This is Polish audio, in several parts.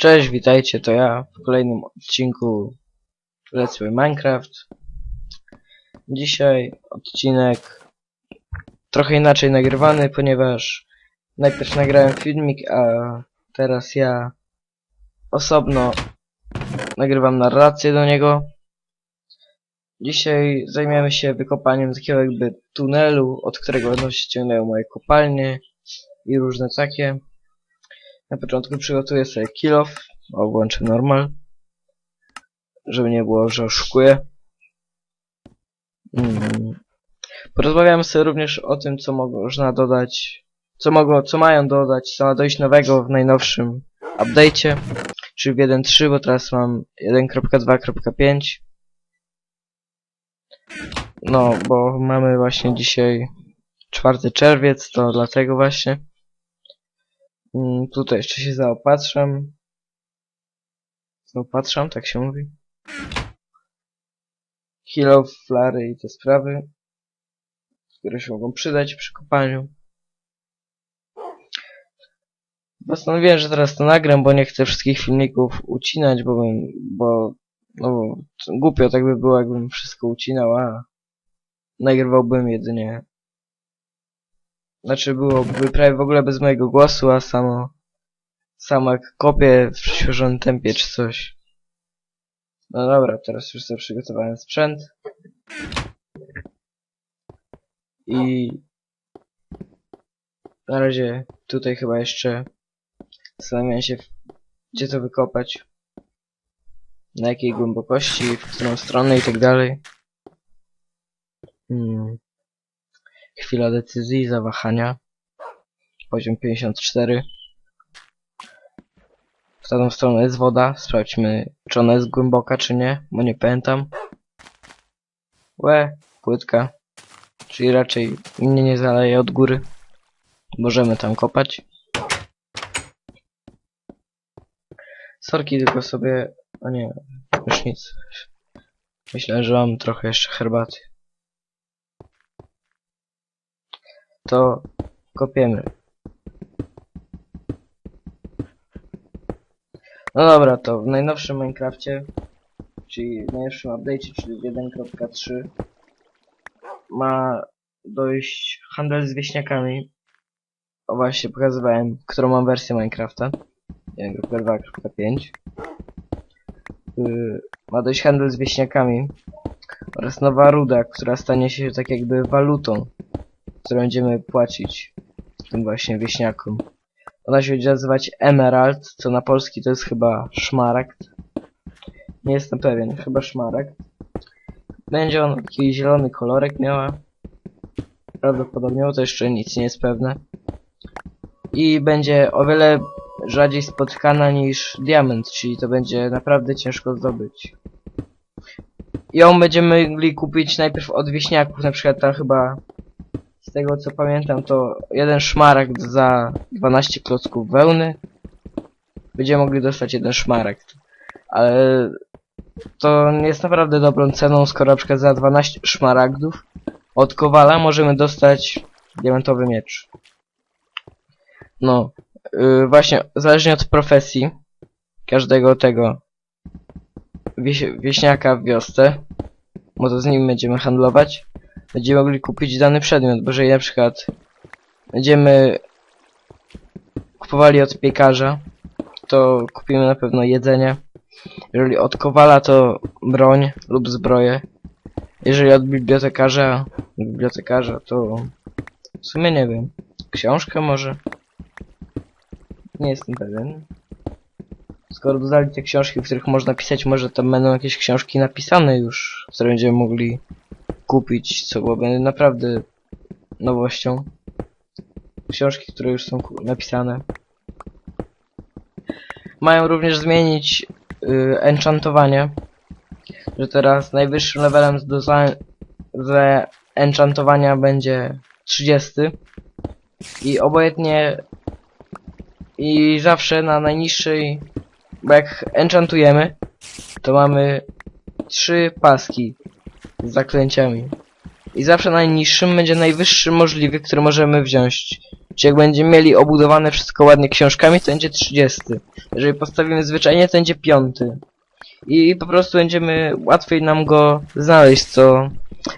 Cześć, witajcie, to ja w kolejnym odcinku Let's Play Minecraft. Dzisiaj odcinek trochę inaczej nagrywany, ponieważ najpierw nagrałem filmik, a teraz ja osobno nagrywam narrację do niego. Dzisiaj zajmiemy się wykopaniem takiego jakby tunelu, od którego będą się ciągnęły moje kopalnie i różne takie. Na początku przygotuję sobie kill off, o włączę normal, żeby nie było, że oszukuję. Mm. Porozmawiamy sobie również o tym, co można dodać, co mogą, co mają dodać, co ma dojść nowego w najnowszym update'cie, czyli w 1.3, bo teraz mam 1.2.5. No, bo mamy właśnie dzisiaj 4 czerwiec, to dlatego właśnie. Mm, tutaj jeszcze się zaopatrzam. Zaopatrzam, tak się mówi. Kilo, flary i te sprawy, które się mogą przydać przy kopaniu. Postanowiłem, że teraz to nagram, bo nie chcę wszystkich filmików ucinać, bo bym, bo, no, bo głupio tak by było, jakbym wszystko ucinał, a nagrywałbym jedynie znaczy byłoby prawie w ogóle bez mojego głosu, a samo jak kopię w przyspieszonym tempie czy coś. No dobra, teraz już sobie przygotowałem sprzęt. I na razie tutaj chyba jeszcze zastanawiam się gdzie to wykopać. Na jakiej głębokości, w którą stronę i tak dalej. Hmm. Chwila decyzji, zawahania. Poziom 54. W tą stronę jest woda. Sprawdźmy, czy ona jest głęboka, czy nie, bo nie pamiętam. Łe, płytka. Czyli raczej mnie nie zaleje od góry. Możemy tam kopać. Sorki, tylko sobie... O nie, już nic. Myślę, że mam trochę jeszcze herbaty. To kopiemy. No dobra, to w najnowszym Minecrafcie, czyli w najnowszym update'cie, czyli w 1.3 ma dojść handel z wieśniakami. O właśnie, pokazywałem, którą mam wersję Minecrafta. 1.2.5 yy, Ma dojść handel z wieśniakami oraz nowa ruda, która stanie się tak jakby walutą które będziemy płacić tym właśnie wieśniakom. Ona się będzie nazywać Emerald, co na polski to jest chyba szmaragd. Nie jestem pewien, chyba szmaragd. Będzie on taki zielony kolorek miała. Prawdopodobnie, bo to jeszcze nic nie jest pewne. I będzie o wiele rzadziej spotykana niż diament, czyli to będzie naprawdę ciężko zdobyć. Ją będziemy mogli kupić najpierw od wieśniaków, na przykład tam chyba z tego co pamiętam to jeden szmaragd za 12 klocków wełny. Będziemy mogli dostać jeden szmaragd. Ale to jest naprawdę dobrą ceną, skoro na przykład za 12 szmaragdów od Kowala możemy dostać diamentowy miecz. No, yy, właśnie, zależnie od profesji każdego tego wieś wieśniaka w wiosce, bo to z nim będziemy handlować, będziemy mogli kupić dany przedmiot, bo jeżeli na przykład będziemy kupowali od piekarza, to kupimy na pewno jedzenie. Jeżeli od kowala to broń lub zbroję. Jeżeli od bibliotekarza, bibliotekarza to w sumie nie wiem. Książkę może? Nie jestem pewien. Skoro dodali te książki, w których można pisać, może tam będą jakieś książki napisane już, które będziemy mogli kupić, co byłoby naprawdę nowością. Książki, które już są napisane. Mają również zmienić yy, enchantowanie, że teraz najwyższym levelem do za enchantowania będzie 30 i obojętnie i zawsze na najniższej bo jak enchantujemy to mamy trzy paski z zaklęciami. I zawsze najniższym będzie najwyższy możliwy, który możemy wziąć. Czy jak będziemy mieli obudowane wszystko ładnie książkami, to będzie 30. Jeżeli postawimy zwyczajnie, to będzie 5. I po prostu będziemy łatwiej nam go znaleźć, co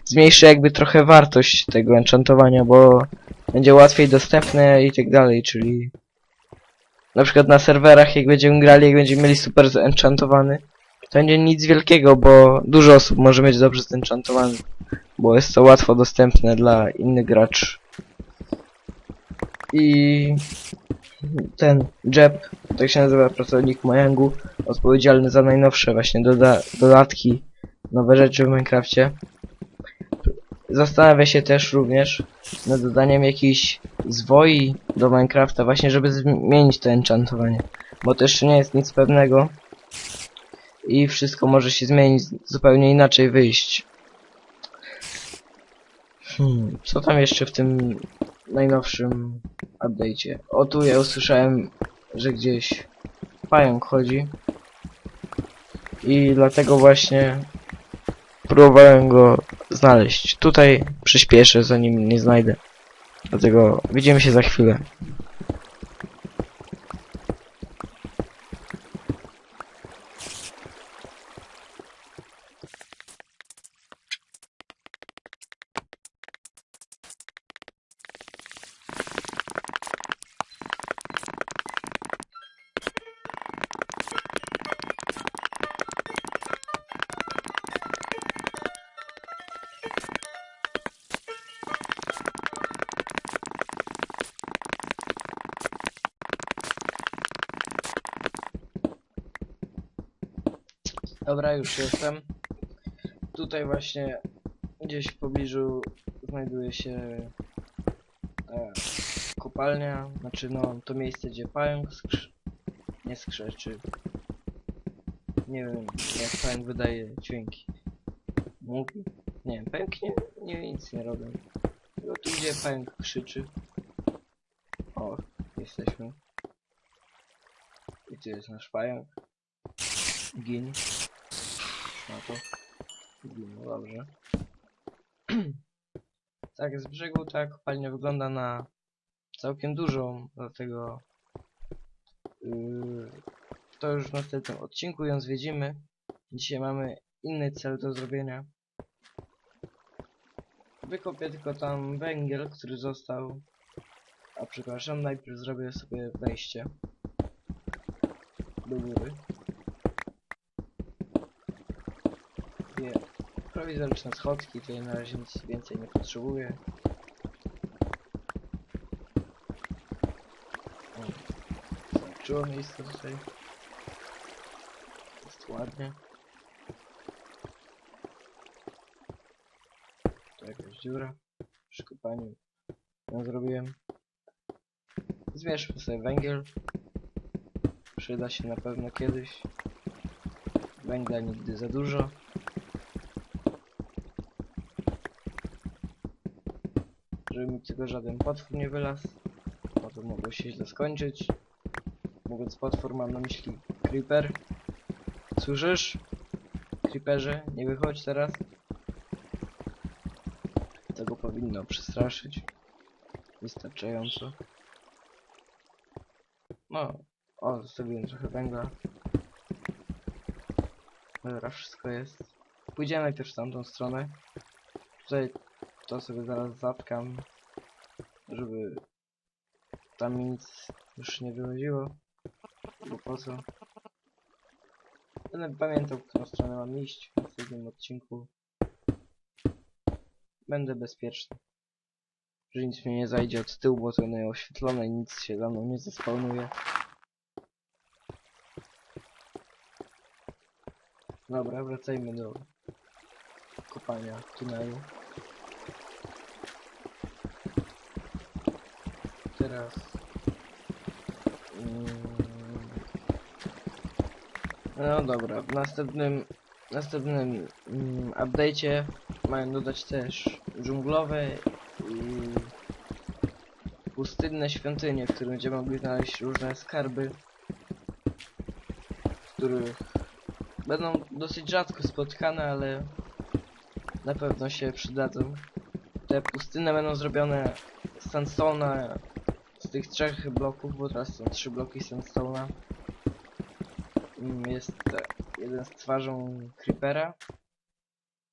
zmniejszy jakby trochę wartość tego enchantowania, bo będzie łatwiej dostępne i tak dalej, czyli na przykład na serwerach jak będziemy grali, jak będziemy mieli super zenchantowany, to będzie nic wielkiego, bo dużo osób może mieć dobrze zenchantowany, bo jest to łatwo dostępne dla innych graczy. I ten Jeb, tak się nazywa pracownik Mojangu, odpowiedzialny za najnowsze właśnie doda dodatki, nowe rzeczy w Minecrafcie. Zastanawia się też również nad dodaniem jakichś zwoi do Minecrafta właśnie, żeby zmienić to enchantowanie. Bo to jeszcze nie jest nic pewnego. I wszystko może się zmienić, zupełnie inaczej wyjść. Hmm, co tam jeszcze w tym najnowszym update'cie? O tu ja usłyszałem, że gdzieś pająk chodzi. I dlatego właśnie próbowałem go znaleźć. Tutaj przyspieszę, zanim nie znajdę. Dlatego widzimy się za chwilę. Dobra, już jestem. Tutaj właśnie gdzieś w pobliżu znajduje się e, kopalnia, znaczy no to miejsce gdzie pająk skrz... nie skrzeczy. Nie wiem jak pająk wydaje dźwięki. Mówi? Nie wiem, pająk nie, nie nic nie robią. Tylko tu gdzie pająk krzyczy. O, jesteśmy. I tu jest nasz pająk. Gin. No to no dobrze. tak, z brzegu ta kopalnia wygląda na całkiem dużą, dlatego yy, to już w następnym odcinku ją zwiedzimy. Dzisiaj mamy inny cel do zrobienia. Wykopię tylko tam węgiel, który został. A przepraszam, najpierw zrobię sobie wejście do góry. Dwie prowizoryczne schodki, tutaj na razie nic więcej nie potrzebuję. Zobaczyło miejsce tutaj. Jest ładnie. Tu jakaś dziura. Przy kopaniu ją zrobiłem. Zmierzmy sobie węgiel. Przyda się na pewno kiedyś. Węgla nigdy za dużo. Żeby mi tylko żaden potwór nie wylazł. Bo to mogło się źle skończyć. Mówiąc potwór mam na myśli creeper. Słyszysz? Creeperze, nie wychodź teraz. Tego powinno przestraszyć. Wystarczająco. No, o, zostawiłem trochę węgla. Dobra, wszystko jest. Pójdziemy najpierw w tamtą stronę. Tutaj to sobie zaraz zatkam, żeby tam mi nic już nie wychodziło. Bo po co? Będę pamiętał, w którą stronę mam iść w następnym odcinku. Będę bezpieczny. Że nic mnie nie zajdzie od tyłu, bo to nieoświetlone i nic się za mną nie zespawnuje. Dobra, wracajmy do kopania tunelu. Teraz... Mm, no dobra, w następnym, następnym mm, update'cie mają dodać też dżunglowe i pustynne świątynie, w których będziemy mogli znaleźć różne skarby, których będą dosyć rzadko spotkane, ale na pewno się przydadzą. Te pustyny będą zrobione z sandstone'a tych trzech bloków, bo teraz są trzy bloki sandstone'a. Mm, Jest jeden z twarzą creepera.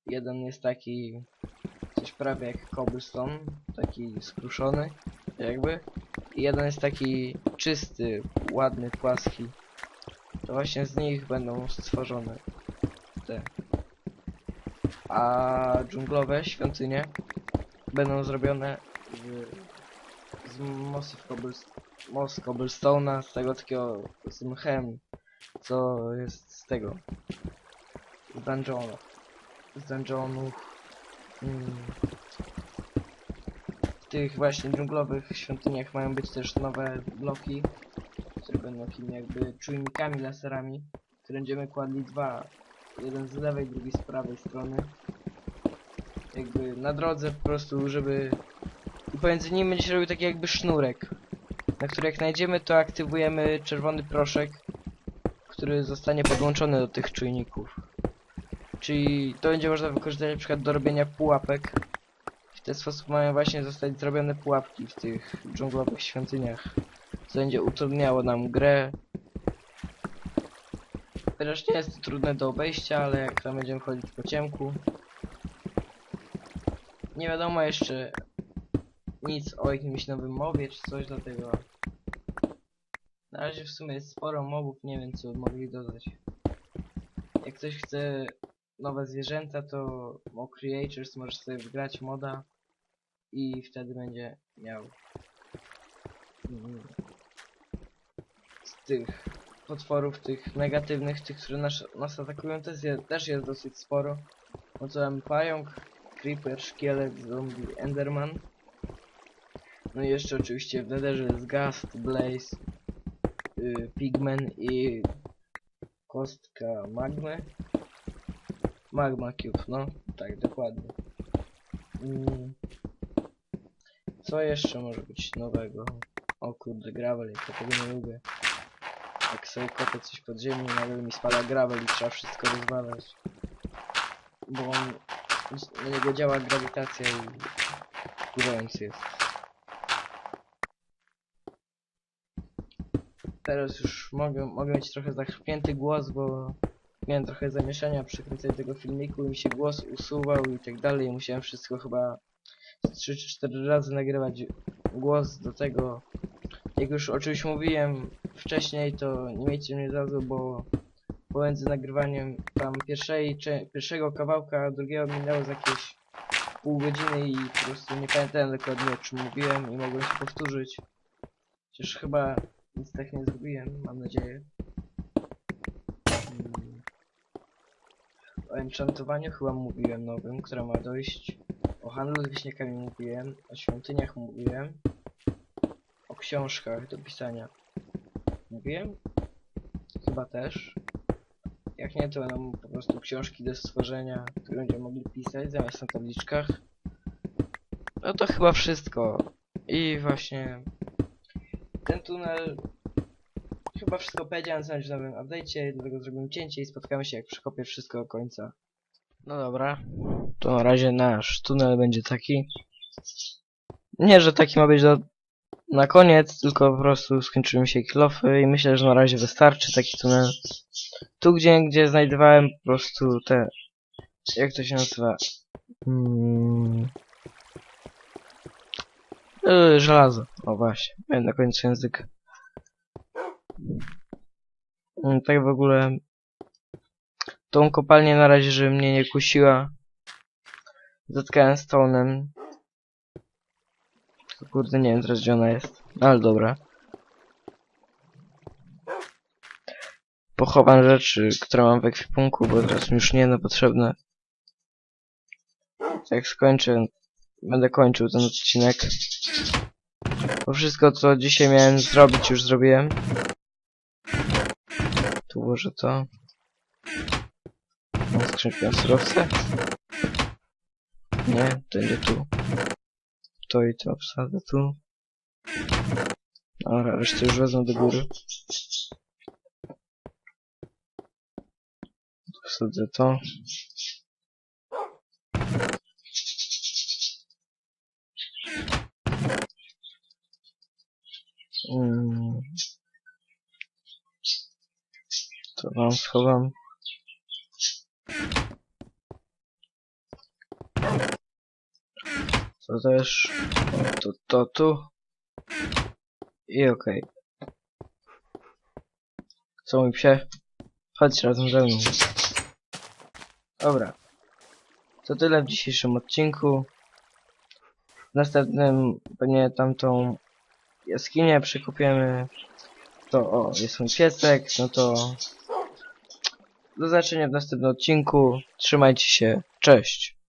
Jeden jest taki coś prawie jak cobblestone, taki skruszony jakby. I jeden jest taki czysty, ładny, płaski. To właśnie z nich będą stworzone te. A dżunglowe świątynie będą zrobione z mossów cobblest z tego takiego z mchem, co jest z tego. Z dungeonu. Z dungeonów. Mm, w tych właśnie dżunglowych świątyniach mają być też nowe bloki, które będą takimi jakby czujnikami laserami, które będziemy kładli dwa. Jeden z lewej, drugi z prawej strony. Jakby na drodze po prostu, żeby... Pomiędzy nimi będzie się robił taki jakby sznurek, na który jak znajdziemy, to aktywujemy czerwony proszek, który zostanie podłączony do tych czujników. Czyli to będzie można wykorzystać na przykład do robienia pułapek. W ten sposób mają właśnie zostać zrobione pułapki w tych dżunglowych świątyniach. Co będzie utrudniało nam grę. Chociaż nie jest to trudne do obejścia, ale jak tam będziemy chodzić po ciemku. Nie wiadomo jeszcze nic o jakimś nowym mobie czy coś, dlatego na razie w sumie jest sporo mobów, nie wiem co mogli dodać. Jak ktoś chce nowe zwierzęta, to Mo Creators może sobie wgrać moda i wtedy będzie miał z tych potworów, tych negatywnych, tych, które nas, nas atakują, też jest, też jest dosyć sporo. No to mam pająk, creeper, szkielet, zombie, enderman. No i jeszcze oczywiście w Netherze jest Gast, Blaze, y, Pigman i kostka magmy. Magma Cube, no tak, dokładnie. Mm. Co jeszcze może być nowego? O kurde, gravel, ja tego nie lubię. Jak sobie kopię coś pod ziemię, nagle mi spala gravel i trzeba wszystko rozwalać. Bo on, na niego działa grawitacja i wkurzający jest. Teraz już mogę, mogę mieć trochę zachwięty głos, bo miałem trochę zamieszania przy kręceniu tego filmiku i mi się głos usuwał i tak dalej. Musiałem wszystko chyba 3 czy 4 razy nagrywać głos do tego. Jak już o czymś mówiłem wcześniej, to nie miejcie mnie za bo pomiędzy nagrywaniem tam pierwszej, pierwszego kawałka, a drugiego minęło z jakieś pół godziny i po prostu nie pamiętałem dokładnie o czym mówiłem i mogłem się powtórzyć. Chociaż chyba nic tak nie zrobiłem, mam nadzieję. Mm. O enchantowaniu chyba mówiłem nowym, które ma dojść. O handlu z wieśniakami mówiłem, o świątyniach mówiłem. O książkach do pisania. Mówiłem? Chyba też. Jak nie, to będą po prostu książki do stworzenia, które będziemy mogli pisać zamiast na tabliczkach. No to chyba wszystko. I właśnie ten tunel chyba wszystko powiedziałem w nowym update'cie, dlatego zrobimy cięcie i spotkamy się jak przekopię wszystko do końca. No dobra, to na razie nasz tunel będzie taki. Nie, że taki ma być do na koniec, tylko po prostu skończyły mi się kilofy i myślę, że na razie wystarczy taki tunel. Tu gdzie, gdzie znajdowałem po prostu te... Jak to się nazywa? Hmm... Yy, żelazo. O właśnie, miałem na końcu język. Mm, Tak w ogóle... Tą kopalnię na razie, żeby mnie nie kusiła. Zatkałem stone'em. Tylko Kurde, nie wiem teraz gdzie ona jest. No, Ale dobra. Pochowam rzeczy, które mam w ekwipunku, bo teraz już nie będą potrzebne. Jak skończę, będę kończył ten odcinek. Bo wszystko co dzisiaj miałem zrobić już zrobiłem. Tu włożę to. Mam skrzynkę surowce. Nie, to nie tu. To i to obsadzę tu. Dobra, resztę już wezmę do góry. Wsadzę to. Wam schowam. To też. To, to tu. I okej. Co mój psie? Chodź razem ze mną. Dobra. To tyle w dzisiejszym odcinku. W następnym pewnie tamtą jaskinię przekupiemy. To o, jest mój piesek, no to do zobaczenia w następnym odcinku. Trzymajcie się, cześć.